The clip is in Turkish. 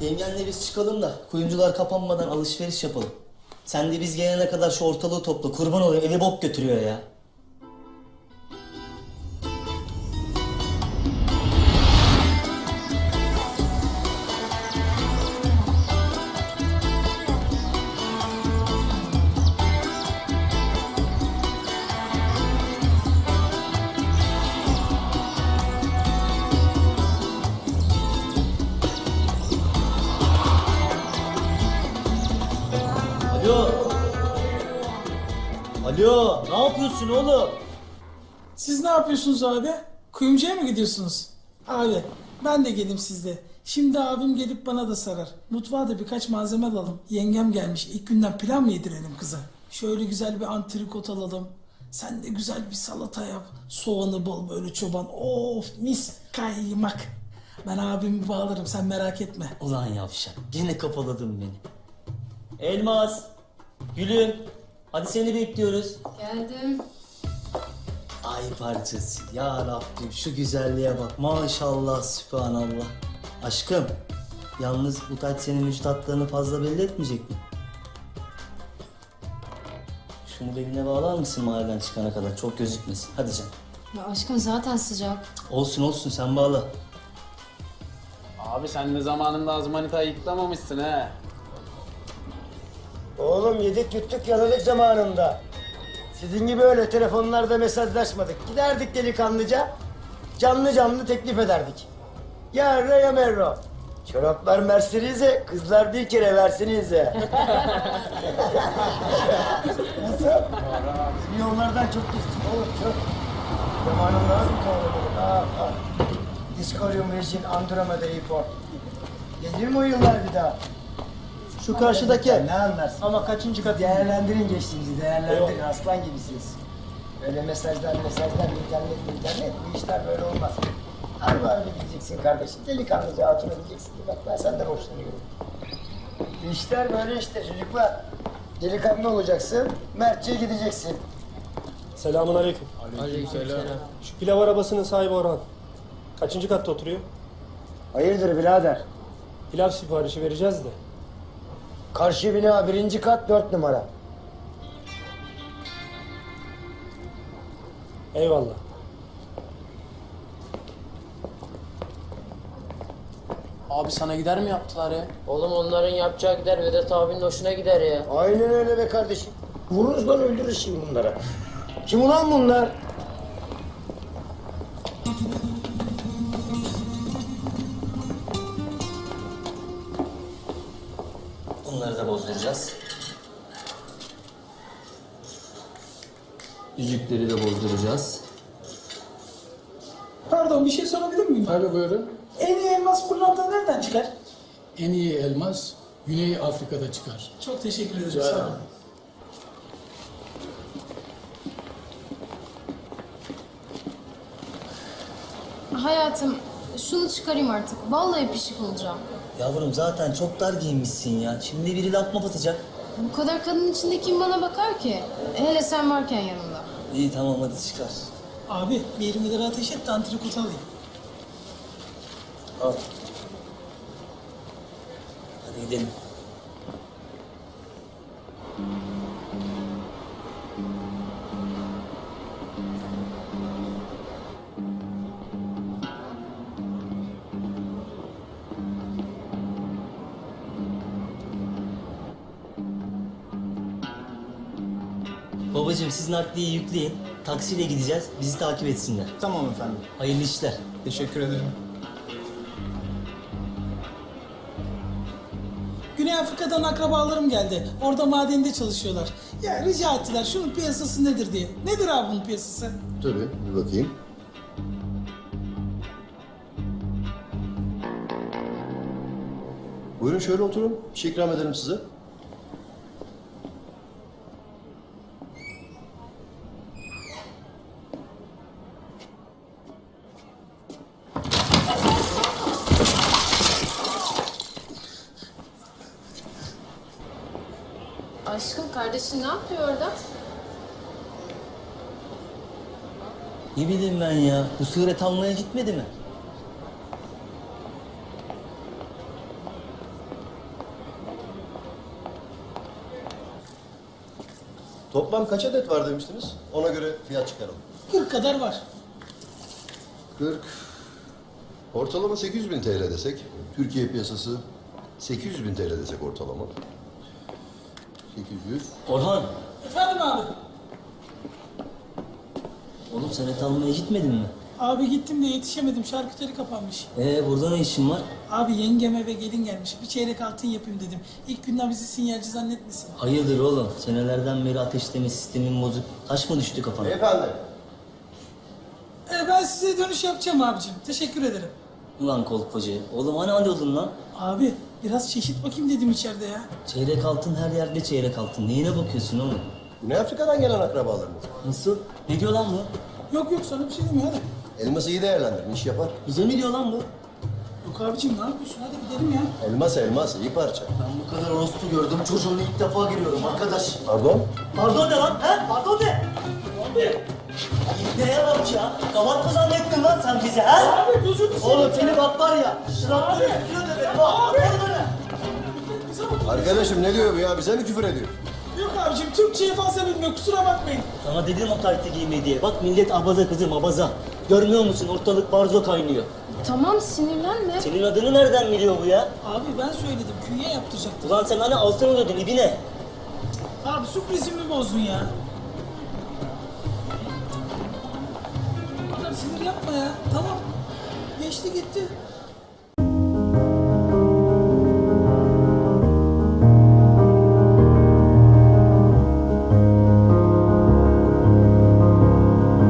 Yengenle biz çıkalım da kuyumcular kapanmadan alışveriş yapalım. Sen de biz gelene kadar şu ortalığı topla. Kurban olayım evi bok götürüyor ya. Alo, ne yapıyorsun oğlum? Siz ne yapıyorsunuz abi? Kuyumcuya mı gidiyorsunuz? Abi ben de geleyim sizde. Şimdi abim gelip bana da sarar. Mutfağa da birkaç malzeme alalım. Yengem gelmiş. İlk günden pilav mı yedirelim kıza? Şöyle güzel bir antrikot alalım. Sen de güzel bir salata yap. Soğanı bol böyle çoban. Of mis kaymak. Ben abimi bağlarım sen merak etme. Ulan yavşak, gene kafaladın beni. Elmas, gülüm, hadi seni bekliyoruz. Geldim. Ay parçası, ya Rabbim şu güzelliğe bak. Maşallah, sübhanallah. Aşkım, yalnız bu taç senin vücut hatlarını fazla belli etmeyecek mi? Şunu beline bağlar mısın mahalleden çıkana kadar? Çok gözükmesin. Hadi canım. Ya aşkım zaten sıcak. Olsun olsun sen bağla. Abi sen de zamanında Azmanita'yı yıklamamışsın he. Oğlum yedik yuttuk yaladık zamanında. Sizin gibi öyle telefonlarda mesajlaşmadık. Giderdik delikanlıca. Canlı canlı teklif ederdik. Ya re ya merro. Çoraplar Mercedes'e, kızlar bir kere versenize. Nasıl? Bizim yollardan çok geçtik oğlum çok. Zamanında kovaladık? Ha, ha. Discorium Virgin Andromeda Airport. Gelir mi o yıllar bir daha? Şu karşıdaki. Ne anlarsın? Ama kaçıncı kat? Değerlendirin geçtiğinizi, değerlendirin. Aslan gibisiniz. Öyle mesajlar, mesajlar, internet, internet. Bu işler böyle olmaz. Harbi harbi gideceksin kardeşim. Delikanlıca hatuna diyeceksin ki bak ben senden hoşlanıyorum. İşler böyle işte çocuklar. Delikanlı olacaksın, mertçe gideceksin. Selamun aleyküm. Şu pilav arabasının sahibi Orhan. Kaçıncı katta oturuyor? Hayırdır birader? Pilav siparişi vereceğiz de. Karşı bina birinci kat dört numara. Eyvallah. Abi sana gider mi yaptılar ya? Oğlum onların yapacağı gider Vedat abinin hoşuna gider ya. Aynen öyle be kardeşim. Vururuz lan öldürürüz şimdi bunlara. Kim ulan bunlar? Bunları da bozduracağız. Yüzükleri de bozduracağız. Pardon bir şey sorabilir miyim? Tabii buyurun. En iyi elmas pırlanta nereden çıkar? En iyi elmas Güney Afrika'da çıkar. Çok teşekkür ederim. Sağ olun. Hayatım şunu çıkarayım artık. Vallahi pişik olacağım. Yavrum zaten çok dar giyinmişsin ya. Şimdi biri laf mı atacak? Bu kadar kadın içinde kim bana bakar ki? Hele sen varken yanımda. İyi tamam hadi çıkar. Abi bir 20 lira ateş et de antrikot alayım. Al. Hadi gidelim. Babacığım siz nakliyi yükleyin. Taksiyle gideceğiz. Bizi takip etsinler. Tamam efendim. Hayırlı işler. Teşekkür ederim. Güney Afrika'dan akrabalarım geldi. Orada madende çalışıyorlar. Ya rica ettiler şunun piyasası nedir diye. Nedir abi bunun piyasası? Tabii bir bakayım. Buyurun şöyle oturun. Bir şey ikram ederim size. Aşkım kardeşin ne yapıyor orada? Ne bileyim ben ya. Bu suret almaya gitmedi mi? Toplam kaç adet var demiştiniz? Ona göre fiyat çıkaralım. 40 kadar var. 40. Ortalama 800 bin TL desek. Türkiye piyasası 800 bin TL desek ortalama. 800. Orhan, Efendim abi. oğlum sen et almaya gitmedin mi? Abi gittim de yetişemedim. Şarküteri kapanmış. Ee burada ne işin var? Abi yengeme ve gelin gelmiş. Bir çeyrek altın yapayım dedim. İlk günden bizi sinyalci zannetmesin. Hayırdır oğlum? Senelerden beri ateşleme sistemin bozuk. Taş mı düştü kafana? Beyefendi. Ee, ben size dönüş yapacağım abicim. Teşekkür ederim. Ulan kolpacı. Oğlum hani alıyordun lan? Abi biraz çeşit bakayım dedim içeride ya. Çeyrek altın her yerde çeyrek altın. Neyine bakıyorsun oğlum? Güney Afrika'dan gelen akrabalarınız. Nasıl? Ne diyor lan bu? Yok yok sana bir şey demiyor hadi. Elması iyi değerlendirin, iş yapar. Bize mi diyor lan bu? Yok abicim ne yapıyorsun hadi gidelim ya. Elmas elmas, iyi parça. Ben bu kadar orospu gördüm. Çocuğumla ilk defa giriyorum arkadaş. Pardon? Pardon ne lan? He? Pardon ne? Abi. İbneye bak ya. Gavat mı zannettin lan sen bizi he? Abi gözünü Oğlum seni bak var ya. Şırapları üstüne döverim ha. Abi. Bize bak. Arkadaşım ne diyor bu ya? Bize mi küfür ediyor? Yok abicim Türkçeyi fazla bilmiyor kusura bakmayın. Sana dedim o taytı giyme diye. Bak millet abaza kızım abaza. Görmüyor musun? Ortalık barzo kaynıyor. Tamam sinirlenme. Senin adını nereden biliyor bu ya? Abi ben söyledim künye yaptıracaktım. Ulan sen hani altın oluyordun ibine. Abi sürprizimi bozdun ya. Yapma ya. Tamam. Geçti gitti.